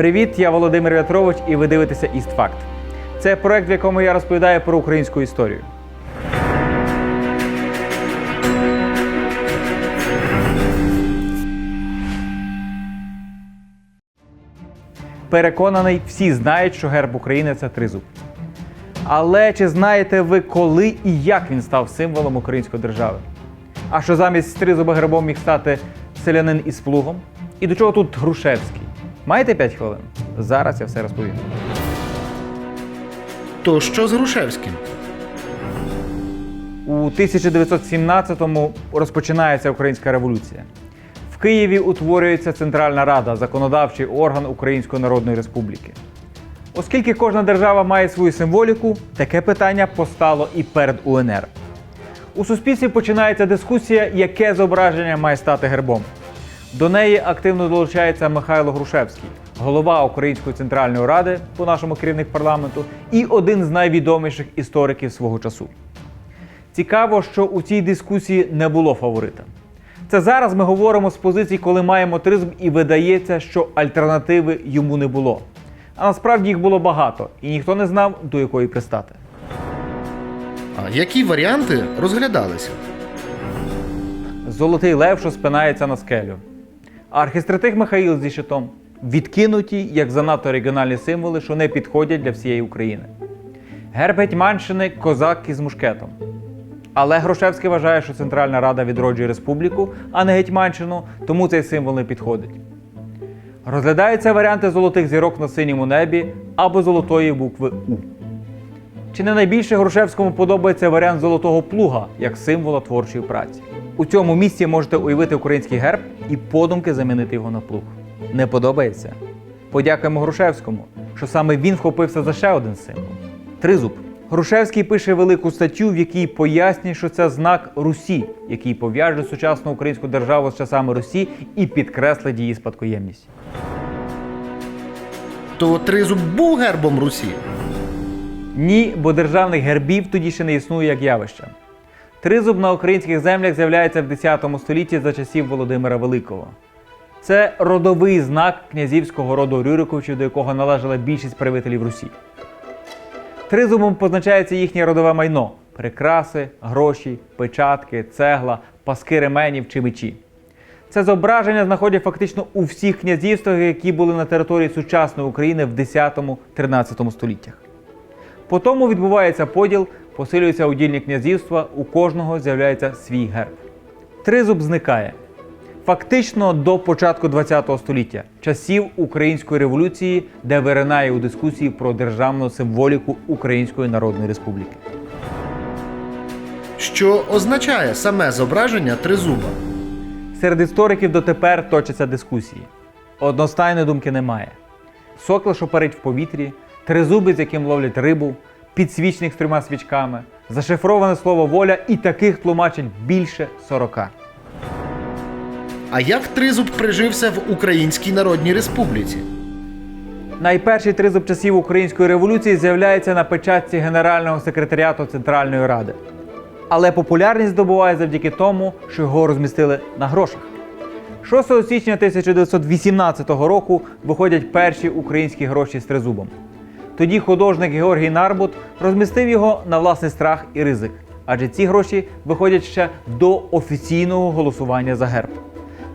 Привіт, я Володимир В'ятрович, і ви дивитеся «Істфакт». Це проект, в якому я розповідаю про українську історію. Переконаний, всі знають, що герб України це тризуб. Але чи знаєте ви, коли і як він став символом української держави? А що замість тризуба гербом міг стати селянин із плугом? І до чого тут Грушевський? Маєте 5 хвилин? Зараз я все розповім. То що з Грушевським? У 1917-му розпочинається українська революція. В Києві утворюється Центральна Рада, законодавчий орган Української Народної Республіки. Оскільки кожна держава має свою символіку, таке питання постало і перед УНР. У суспільстві починається дискусія, яке зображення має стати гербом. До неї активно долучається Михайло Грушевський, голова Української центральної ради, по нашому керівник парламенту, і один з найвідоміших істориків свого часу. Цікаво, що у цій дискусії не було фаворита. Це зараз ми говоримо з позиції, коли маємо тризм, і видається, що альтернативи йому не було. А насправді їх було багато, і ніхто не знав, до якої пристати. А які варіанти розглядалися? Золотий лев, що спинається на скелю. Архістратиг Михаїл зі щитом відкинуті як занадто регіональні символи, що не підходять для всієї України. Герб Гетьманщини козак із мушкетом. Але Грушевський вважає, що Центральна Рада відроджує республіку, а не Гетьманщину, тому цей символ не підходить. Розглядаються варіанти золотих зірок на синьому небі або золотої букви У. Чи не найбільше Грушевському подобається варіант золотого плуга як символа творчої праці? У цьому місці можете уявити український герб і подумки замінити його на плуг. Не подобається? Подякуємо Грушевському, що саме він вхопився за ще один символ тризуб. Грушевський пише велику статтю, в якій пояснює, що це знак Русі, який пов'яже сучасну українську державу з часами Русі і підкреслить її спадкоємність. То тризуб був гербом Русі? Ні, бо державних гербів тоді ще не існує як явища. Тризуб на українських землях з'являється в 10 столітті за часів Володимира Великого. Це родовий знак князівського роду Рюриковичів, до якого належала більшість правителів Русі. Тризубом позначається їхнє родове майно прикраси, гроші, печатки, цегла, паски ременів чи мечі. Це зображення знаходять фактично у всіх князівствах, які були на території сучасної України в 10-13 століттях. По тому відбувається поділ, посилюється удільні князівства, у кожного з'являється свій герб. Тризуб зникає. Фактично до початку ХХ століття, часів Української революції, де виринає у дискусії про державну символіку Української Народної Республіки. Що означає саме зображення тризуба? Серед істориків дотепер точаться дискусії. Одностайної думки немає. Сокол, що парить в повітрі, тризуби, з яким ловлять рибу, підсвічник з трьома свічками, зашифроване слово воля і таких тлумачень більше 40. А як тризуб прижився в Українській Народній Республіці? Найперший тризуб часів Української революції з'являється на печатці Генерального секретаріату Центральної Ради. Але популярність здобуває завдяки тому, що його розмістили на грошах. 6 січня 1918 року виходять перші українські гроші з тризубом. Тоді художник Георгій Нарбут розмістив його на власний страх і ризик, адже ці гроші виходять ще до офіційного голосування за герб.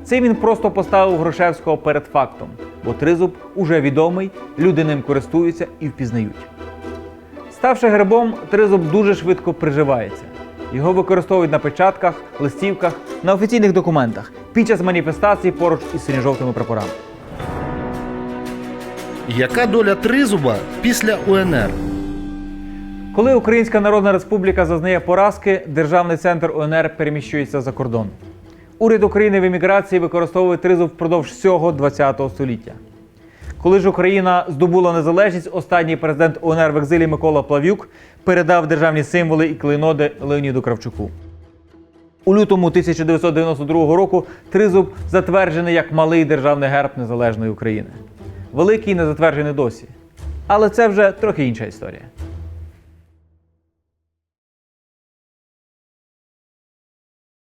Це він просто поставив Грушевського перед фактом, бо тризуб уже відомий, люди ним користуються і впізнають. Ставши гербом, тризуб дуже швидко приживається. Його використовують на печатках, листівках, на офіційних документах під час маніфестацій поруч із синьо-жовтими прапорами. Яка доля тризуба після УНР? Коли Українська Народна Республіка зазнає поразки, державний центр УНР переміщується за кордон. Уряд України в еміграції використовує тризуб впродовж всього ХХ століття. Коли ж Україна здобула незалежність, останній президент УНР в екзилі Микола Плав'юк передав державні символи і клейноди Леоніду Кравчуку. У лютому 1992 року тризуб затверджений як малий державний герб незалежної України. Великий не затверджений досі. Але це вже трохи інша історія.